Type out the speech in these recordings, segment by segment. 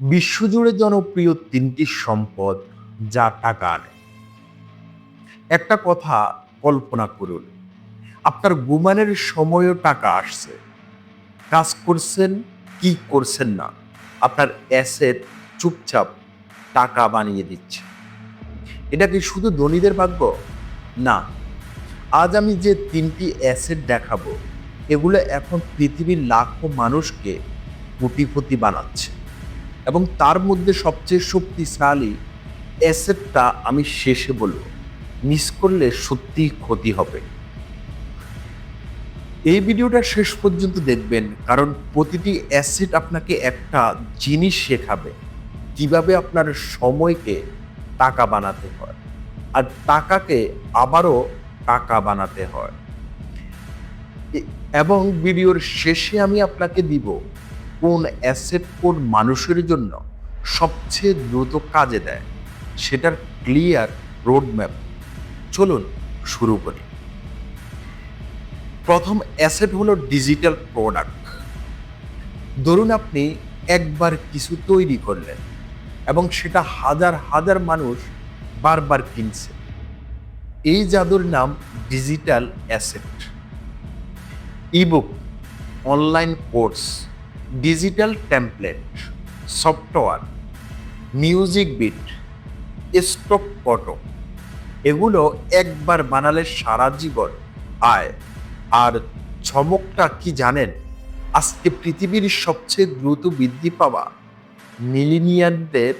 বিশ্বজুড়ে জনপ্রিয় তিনটি সম্পদ যা টাকা আনে। একটা কথা কল্পনা করুন, আপনার ঘুমানের সময়ও টাকা আসছে। কাজ করছেন কি করছেন না, আপনার অ্যাসেট চুপচাপ টাকা বানিয়ে দিচ্ছে। এটা কি শুধু ধনীদের ভাগ্য? না, আজ আমি যে তিনটি অ্যাসেট দেখাবো, এগুলো এখন পৃথিবীর লাখো মানুষকে কোটিপতি বানাচ্ছে। এবং তার মধ্যে সবচেয়ে শক্তিশালী অ্যাসেটটা আমি শেষে বলব। মিস করলে সত্যি ক্ষতি হবে। এই ভিডিওটা শেষ পর্যন্ত দেখবেন, কারণ প্রতিটি অ্যাসেট আপনাকে একটা জিনিস শেখাবে, কীভাবে আপনার সময়কে টাকা বানাতে হয়, আর টাকাকে আবারও টাকা বানাতে হয়। এবং ভিডিওর শেষে আমি আপনাকে দিব কোন অ্যাসেট কোন মানুষের জন্য সবচেয়ে দ্রুত কাজে দেয় সেটার ক্লিয়ার রোডম্যাপ। চলুন শুরু করি। প্রথম অ্যাসেট হলো ডিজিটাল প্রোডাক্ট। ধরুন আপনি একবার কিছু তৈরি করলেন এবং সেটা হাজার হাজার মানুষ বারবার কিনছে। এই জাদুর নাম digital asset. Ebook, online course. Digital template software music beat stock photo এগুলো একবার বানালে সারা জীবন আয়। আর চমকটা কি জানেন? আজকে পৃথিবীর সবচেয়ে দ্রুত বৃদ্ধি পাওয়া মিলিনিয়ারদের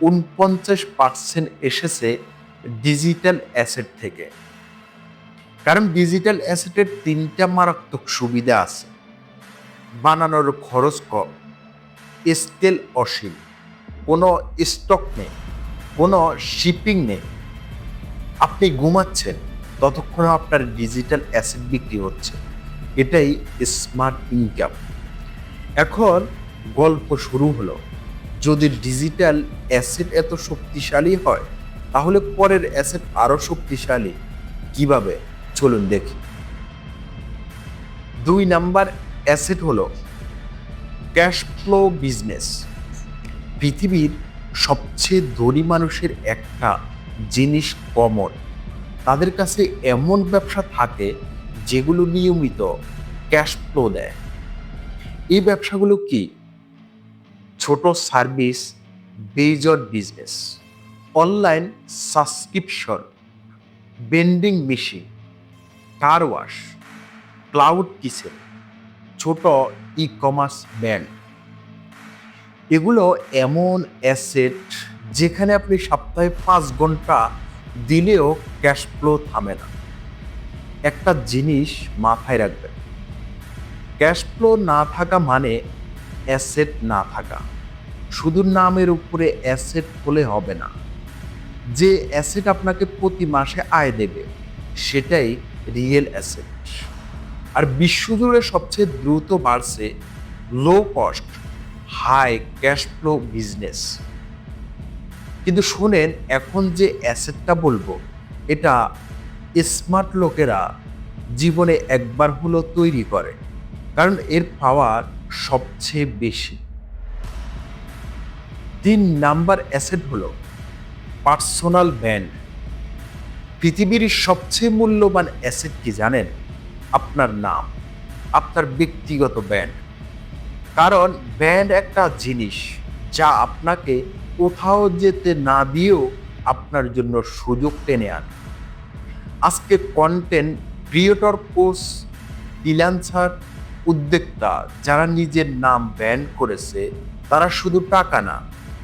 উনপঞ্চাশ পার্সেন্ট এসেছে ডিজিটাল অ্যাসেট থেকে। কারণ ডিজিটাল অ্যাসেটের তিনটা মারাত্মক সুবিধা আছে। বানানোর খরচ কম। স্কেল অসীম। কোনো স্টক নেই, কোনো শিপিং নেই। আপনি ঘুমাচ্ছেন, ততক্ষণ আপনার ডিজিটাল অ্যাসেট বিক্রি হচ্ছে। এটাই স্মার্ট ইনকাম। এখন গল্প শুরু হলো। যদি ডিজিটাল অ্যাসেট এত শক্তিশালী হয়, তাহলে পরের অ্যাসেট আরও শক্তিশালী। কীভাবে? চলুন দেখি। দুই নাম্বার অ্যাসেট হলো ক্যাশ ফ্লো বিজনেস। পৃথিবীর সবচেয়ে ধনী মানুষের একটা জিনিস কমন। তাদের কাছে এমন ব্যবসা থাকে যেগুলো নিয়মিত ক্যাশ ফ্লো দেয়। এই ব্যবসাগুলো কি? ছোট service based business, online subscription, vending machine, car wash, cloud kitchen ছোট ই কমার্স ব্যান্ড এগুলো এমন অ্যাসেট যেখানে আপনি সপ্তাহে পাঁচ ঘণ্টা দিলেও ক্যাশ ফ্লো থামে না। একটা জিনিস মাথায় রাখবেন ক্যাশ ফ্লো না থাকা মানে অ্যাসেট না থাকা। শুধু নামের উপরে অ্যাসেট হলে হবে না, যে অ্যাসেট আপনাকে প্রতি মাসে আয় দেবে, সেটাই রিয়েল অ্যাসেট আর বিশ্বজুড়ে সবচেয়ে দ্রুত বাড়ছে low cost high cash flow business কিন্তু শোনেন, এখন যে অ্যাসেটটা বলব, এটা স্মার্ট লোকেরা জীবনে একবার হলো তৈরি করে, কারণ এর পাওয়ার সবচেয়ে বেশি। তিন নাম্বার অ্যাসেট হলো পার্সোনাল ব্যান্ড পৃথিবীর সবচেয়ে মূল্যবান অ্যাসেট কি জানেন? আপনার নাম, আপনার ব্যক্তিগত ব্যান্ড। কারণ ব্যান্ড একটা জিনিস যা আপনাকে কোথাও যেতে না দিয়েও আপনার জন্য সুযোগ টেনে আনে। আজকে কন্টেন্ট ক্রিয়েটর কোর্স ফ্রিল্যান্সার উদ্যোক্তা যারা নিজের নাম ব্যান্ড করেছে, তারা শুধু টাকা না,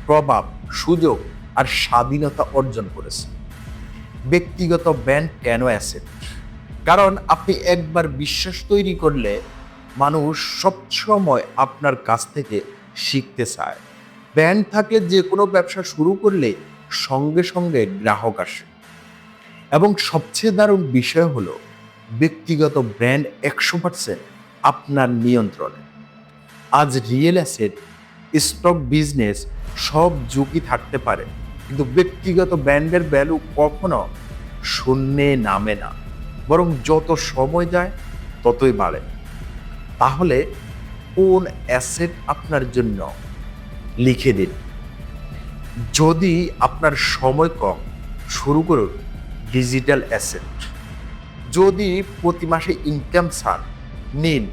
প্রভাব, সুযোগ আর স্বাধীনতা অর্জন করেছে। ব্যক্তিগত ব্যান্ড কেন অ্যাসেট? কারণ আপনি একবার বিশ্বাস তৈরি করলে মানুষ সবসময় আপনার কাছ থেকে শিখতে চায়। ব্যান্ড থাকে যে কোনো ব্যবসা শুরু করলে সঙ্গে সঙ্গে গ্রাহক আসে। এবং সবচেয়ে দারুণ বিষয় হলো ব্যক্তিগত ব্র্যান্ড একশো পার্সেন্ট আপনার নিয়ন্ত্রণে। আজ রিয়েল অ্যাসেট, স্টক বিজনেস সব ঝুঁকি থাকতে পারে। কিন্তু ব্যক্তিগত ব্র্যান্ডের ভ্যালু কখনো শূন্যে নামে না। বরং যত সময় যায়, ততই বাড়ে। তাহলে কোন অ্যাসেট আপনার জন্য? লিখে দিন। যদি আপনার সময় কম, শুরু করুন ডিজিটাল অ্যাসেট। যদি প্রতি মাসে ইনকাম চান নিন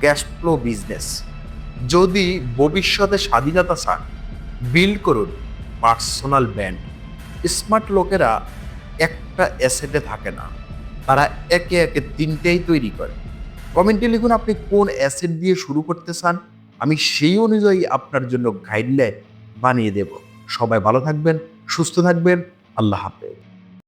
ক্যাশ ফ্লো বিজনেস। যদি ভবিষ্যতে স্বাধীনতা চান বিল্ড করুন পার্সোনাল ব্যান্ড স্মার্ট লোকেরা একটা অ্যাসেটে থাকে না। তারা একে একে তিনটেই তৈরি করে। কমেন্টে লিখুন আপনি কোন অ্যাসেট দিয়ে শুরু করতে চান, আমি সেই অনুযায়ী আপনার জন্য গাইডলাইন বানিয়ে দেব। সবাই ভালো থাকবেন, সুস্থ থাকবেন, আল্লাহ হাফেজ।